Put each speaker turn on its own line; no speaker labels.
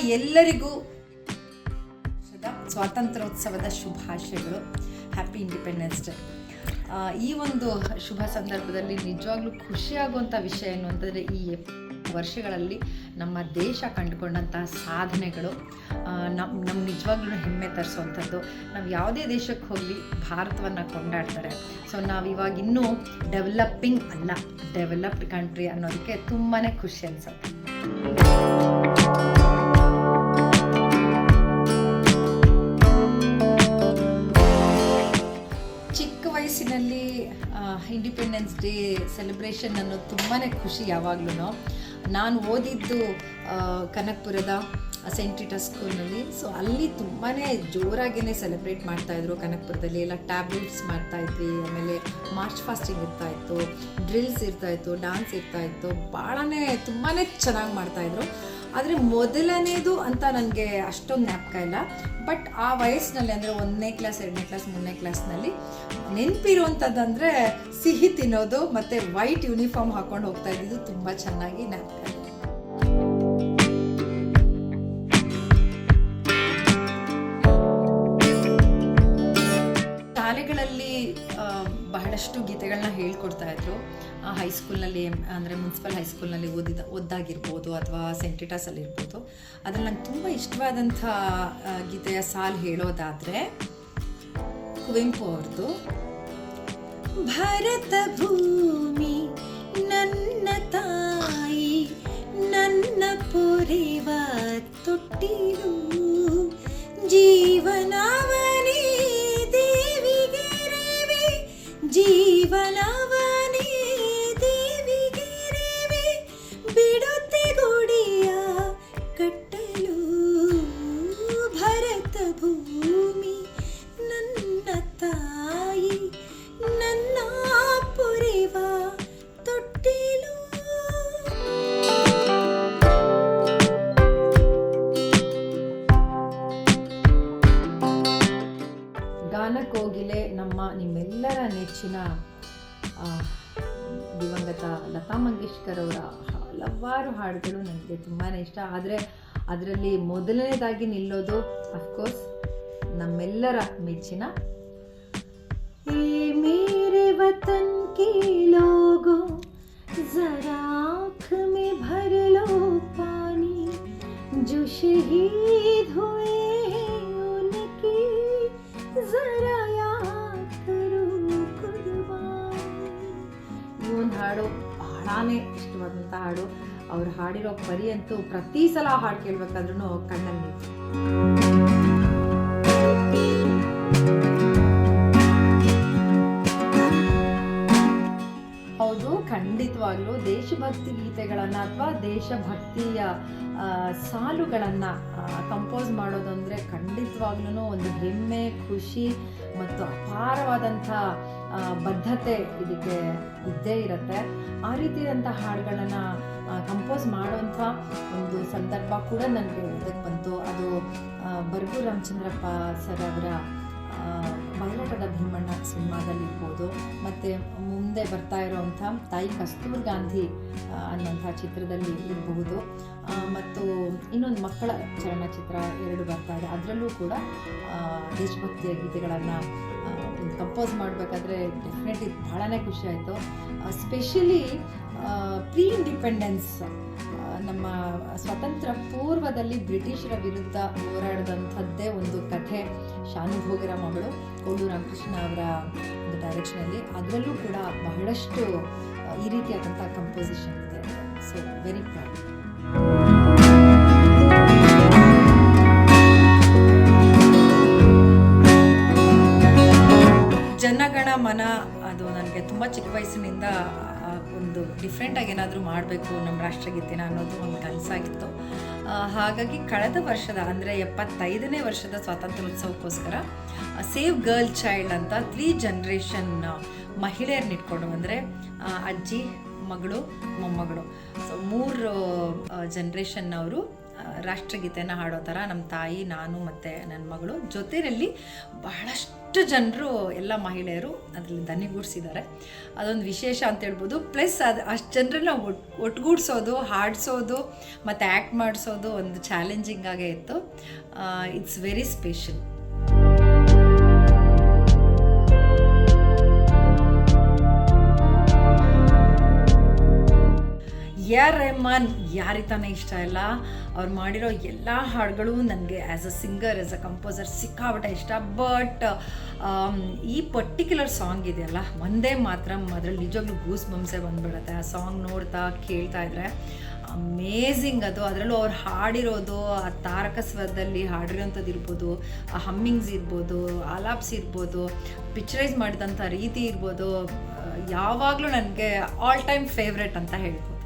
ಎಲ್ಲರಿಗೂ ಸ್ವಾತಂತ್ರ್ಯೋತ್ಸವದ ಶುಭಾಶಯಗಳು. Happy independence day ಈ ಒಂದು ಶುಭ ಸಂದರ್ಭದಲ್ಲಿ ನಿಜವಾಗ್ಲೂ ಖುಷಿಯಾಗುವಂಥ ವಿಷಯ ಏನು ಅಂತಂದರೆ ಈ ವರ್ಷಗಳಲ್ಲಿ ನಮ್ಮ ದೇಶ ಕಂಡುಕೊಂಡಂತಹ ಸಾಧನೆಗಳು ನಮ್ಮ ನಮ್ಮ ನಿಜವಾಗ್ಲೂ ಹೆಮ್ಮೆ ತರಿಸುವಂಥದ್ದು. ನಾವು ಯಾವುದೇ ದೇಶಕ್ಕೆ ಹೋಗಲಿ ಭಾರತವನ್ನು ಕೊಂಡಾಡ್ತಾರೆ. ಸೊ ನಾವು ಇವಾಗ ಇನ್ನೂ ಡೆವಲಪಿಂಗ್ ಅಲ್ಲ ಡೆವಲಪ್ಡ್ ಕಂಟ್ರಿ ಅನ್ನೋದಕ್ಕೆ ತುಂಬಾ ಖುಷಿ ಅನ್ಸುತ್ತೆ. ಡೇ ಸೆಲೆಬ್ರೇಷನ್ ಅನ್ನೋದು ತುಂಬಾ ಖುಷಿ ಯಾವಾಗ್ಲೂ ನಾನು ಓದಿದ್ದು ಕನಕಪುರದ ಕನಕ್ಪುರದ ಸೆಂಟ್ ಇಟರ್ ಸ್ಕೂಲ್ನಲ್ಲಿ ಸೊ ಅಲ್ಲಿ ತುಂಬಾ ಜೋರಾಗೇ ಸೆಲೆಬ್ರೇಟ್ ಮಾಡ್ತಾಯಿದ್ರು ಕನಕಪುರದಲ್ಲಿ. ಎಲ್ಲ ಟ್ಯಾಬ್ಲೆಟ್ಸ್ ಮಾಡ್ತಾಯಿದ್ವಿ ಆಮೇಲೆ ಮಾರ್ಚ್ ಫಾಸ್ಟಿಂಗ್ ಇರ್ತಾಯಿತ್ತು ಡ್ರಿಲ್ಸ್ ಇರ್ತಾಯಿತ್ತು ಡ್ಯಾನ್ಸ್ ಇರ್ತಾಯಿತ್ತು ಭಾಳನೇ ತುಂಬಾ ಚೆನ್ನಾಗಿ ಮಾಡ್ತಾಯಿದ್ರು ಆದರೆ ಮೊದಲನೇದು ಅಂತ ನನಗೆ ಅಷ್ಟೊಂದು ಜ್ಞಾಪಕ ಇಲ್ಲ. ಬಟ್ ಆ ವಯಸ್ಸಿನಲ್ಲಿ ಅಂದರೆ ಒಂದನೇ ಕ್ಲಾಸ್ ಎರಡನೇ ಕ್ಲಾಸ್ ಮೂರನೇ ಕ್ಲಾಸ್ನಲ್ಲಿ ನೆನಪಿರುವಂಥದ್ದಂದರೆ ಸಿಹಿ ತಿನ್ನೋದು ಮತ್ತು ವೈಟ್ ಯೂನಿಫಾರ್ಮ್ ಹಾಕ್ಕೊಂಡು ಹೋಗ್ತಾ ಇದ್ದಿದ್ದು ತುಂಬ ಚೆನ್ನಾಗಿ ಜ್ಞಾಪಕ ಬಹಳಷ್ಟು ಗೀತೆಗಳನ್ನ ಹೇಳ್ಕೊಡ್ತಾ ಇದ್ರು. ಹೈಸ್ಕೂಲ್ನಲ್ಲಿ ಅಂದರೆ ಮುನ್ಸಿಪಲ್ ಹೈಸ್ಕೂಲ್ನಲ್ಲಿ ಓದಿದ ಓದ್ದಾಗಿರ್ಬೋದು ಅಥವಾ ಸೆಂಟಿಟಾಸಲ್ಲಿ ಇರ್ಬೋದು. ಅದ್ರಲ್ಲಿ ನಂಗೆ ತುಂಬ ಇಷ್ಟವಾದಂಥ ಆ, ಗೀತೆಯ ಸಾಲು ಹೇಳೋದಾದರೆ ಕುವೆಂಪು ಅವ್ರದ್ದು ಭಾರತ ಭೂಮಿ ನನ್ನ ತಾಯಿ ನನ್ನ ಪೊರೆವ ತೊಟ್ಟಿಲು ಜೀವನವನೇ ಜೀವನವನೇ ದೇವಿಗೆ ರೇವೆ ಬಿಡುತ್ತೆ ಗುಡಿಯ ಕಟ್ಟಲು ಭರತ ಭೂಮಿ ಕೋಗಿಲೆ ನಮ್ಮ ನಿಮ್ಮೆಲ್ಲರ ನೆಚ್ಚಿನ ದಿವಂಗತ ಲತಾ ಮಂಗೇಶ್ಕರ್ ಅವರ ಹಲವಾರು ಹಾಡುಗಳು ನನಗೆ ತುಂಬಾ ಇಷ್ಟ. ಆದರೆ ಅದರಲ್ಲಿ ಮೊದಲನೇದಾಗಿ ನಿಲ್ಲೋದು ಅಫ್ಕೋರ್ಸ್ ನಮ್ಮೆಲ್ಲರ ಮೆಚ್ಚಿನ ಮೇರೆ ಜರಾಖ ಮೇ ಭರ ಲೋ ಪಾನಿ, ಜೋ ಹಾಡು ಬಹಳಾನೇ ಇಷ್ಟವಾದಂಥ ಹಾಡು. ಅವ್ರು ಹಾಡಿರೋ ಪರಿ ಅಂತೂ ಪ್ರತಿ ಸಲ ಹಾಡು ಕೇಳಬೇಕಾದ್ರೂ ಕಣ್ಣಲ್ಲಿ ಗೀತೆಗಳನ್ನು ಅಥವಾ ದೇಶಭಕ್ತಿಯ ಸಾಲುಗಳನ್ನು ಕಂಪೋಸ್ ಮಾಡೋದು ಅಂದರೆ ಖಂಡಿತವಾಗ್ಲೂ ಒಂದು ಹೆಮ್ಮೆ, ಖುಷಿ ಮತ್ತು ಅಪಾರವಾದಂಥ ಬದ್ಧತೆ ಇದಕ್ಕೆ ಇದ್ದೇ ಇರುತ್ತೆ. ಆ ರೀತಿಯಾದಂಥ ಹಾಡುಗಳನ್ನು ಕಂಪೋಸ್ ಮಾಡುವಂಥ ಒಂದು ಸಂದರ್ಭ ಕೂಡ ನನಗೆ ಇದಕ್ಕೆ ಬಂತು. ಅದು ಬರ್ಗು ರಾಮಚಂದ್ರಪ್ಪ ಸರ್ ಅವರ ಬಯಲಾಟದ ಭೀಮಣ್ಣ ಸಿನಿಮಾದಲ್ಲಿ ಇರ್ಬೋದು ಮತ್ತು ಮುಂದೆ ಬರ್ತಾ ಇರೋವಂಥ ತಾಯಿ ಕಸ್ತೂರ್ ಗಾಂಧಿ ಅನ್ನುವಂಥ ಚಿತ್ರದಲ್ಲಿ ಇರಬಹುದು. ಮತ್ತು ಇನ್ನೊಂದು ಮಕ್ಕಳ ಚಲನಚಿತ್ರ ಎರಡು ಬರ್ತಾ ಇದೆ. ಅದರಲ್ಲೂ ಕೂಡ ದೇಶಭಕ್ತಿಯ ಗೀತೆಗಳನ್ನು ಕಂಪೋಸ್ ಮಾಡಬೇಕಾದ್ರೆ ಡೆಫಿನೆಟ್ಲಿ ಭಾಳನೇ ಖುಷಿ ಆಯಿತು. ಸ್ಪೆಷಲಿ ಪ್ರೀ ಇಂಡಿಪೆಂಡೆನ್ಸ್ ನಮ್ಮ ಸ್ವತಂತ್ರ ಪೂರ್ವದಲ್ಲಿ ಬ್ರಿಟಿಷರ ವಿರುದ್ಧ ಹೋರಾಡಿದಂಥದ್ದೇ ಒಂದು ಕಥೆ. ಶಾನುಭೋಗರ ಮಗಳು ಕೋಡು ರಾಮಕೃಷ್ಣ ಅವರ ಒಂದು ಡೈರೆಕ್ಷನಲ್ಲಿ ಅದರಲ್ಲೂ ಕೂಡ ಬಹಳಷ್ಟು ಈ ರೀತಿಯಾದಂಥ ಕಂಪೋಸಿಷನ್ ಇದೆ. ಸೊ ವೆರಿ ಚಿಕ್ಕ ವಯಸ್ಸಿನಿಂದ ಒಂದು ಡಿಫ್ರೆಂಟಾಗಿ ಏನಾದರೂ ಮಾಡಬೇಕು ನಮ್ಮ ರಾಷ್ಟ್ರಗೀತೆನ ಅನ್ನೋದು ಒಂದು ಕನಸಾಗಿತ್ತು ಹಾಗಾಗಿ ಕಳೆದ ವರ್ಷದ, ಅಂದರೆ ಎಪ್ಪತ್ತೈದನೇ ವರ್ಷದ ಸ್ವಾತಂತ್ರ್ಯೋತ್ಸವಕ್ಕೋಸ್ಕರ ಸೇವ್ ಗರ್ಲ್ ಚೈಲ್ಡ್ ಅಂತ ತ್ರೀ ಜನ್ರೇಷನ್ ಮಹಿಳೆಯರನ್ನ ಇಟ್ಕೊಂಡು ಅಂದರೆ ಅಜ್ಜಿ, ಮಗಳು, ಮೊಮ್ಮಗಳು. ಸೊ ಮೂರು ಜನ್ರೇಷನ್ನವರು ರಾಷ್ಟ್ರಗೀತೆನ ಹಾಡೋ ಥರ ನಮ್ಮ ತಾಯಿ, ನಾನು ಮತ್ತು ನನ್ನ ಮಗಳು ಜೊತೆಯಲ್ಲಿ ಬಹಳಷ್ಟು ಜನರು, ಎಲ್ಲ ಮಹಿಳೆಯರು ಅದರಲ್ಲಿ ದನಿಗೂಡಿಸಿದ್ದಾರೆ. ಅದೊಂದು ವಿಶೇಷ ಅಂತ ಹೇಳ್ಬೋದು. ಪ್ಲಸ್ ಅದು ಅಷ್ಟು ಜನರನ್ನ ಒಟ್ ಒಟ್ಟುಗೂಡಿಸೋದು ಹಾಡಿಸೋದು, ಮತ್ತು ಆ್ಯಕ್ಟ್ ಮಾಡಿಸೋದು ಒಂದು ಚಾಲೆಂಜಿಂಗ್ ಆಗೇ ಇತ್ತು. It's very special A R Rahman? ಯಾರಿಗೆ ತಾನೇ ಇಷ್ಟ ಇಲ್ಲ? ಅವ್ರು ಮಾಡಿರೋ ಎಲ್ಲ ಹಾಡುಗಳು ನನಗೆ as a singer as a composer ಸಿಕ್ಕಾಪಟ್ಟೆ ಇಷ್ಟ. ಬಟ್ ಈ ಪರ್ಟಿಕ್ಯುಲರ್ ಸಾಂಗ್ ಇದೆಯಲ್ಲ, ಒಂದೇ ಮಾತ್ರ ಅದ್ರಲ್ಲಿ ನಿಜವಾಗ್ಲೂ ಗೂಸ್ ಬಂಸೆ ಬಂದ್ಬಿಡುತ್ತೆ. ಆ ಸಾಂಗ್ ನೋಡ್ತಾ ಕೇಳ್ತಾ ಇದ್ರೆ ಅಮೇಝಿಂಗ್ ಅದು. ಅದರಲ್ಲೂ ಅವ್ರು ಹಾಡಿರೋದು, ಆ ತಾರಕ ಸ್ವರದಲ್ಲಿ ಹಾಡಿರೋಂಥದ್ದು ಇರ್ಬೋದು, ಆ ಹಮ್ಮಿಂಗ್ಸ್ ಇರ್ಬೋದು, ಆಲಾಪ್ಸ್ ಇರ್ಬೋದು ಪಿಕ್ಚರೈಸ್ ಮಾಡಿದಂಥ ರೀತಿ ಇರ್ಬೋದು ಯಾವಾಗಲೂ ನನಗೆ ಆಲ್ ಟೈಮ್ ಫೇವ್ರೆಟ್ ಅಂತ ಹೇಳ್ಬೋದು.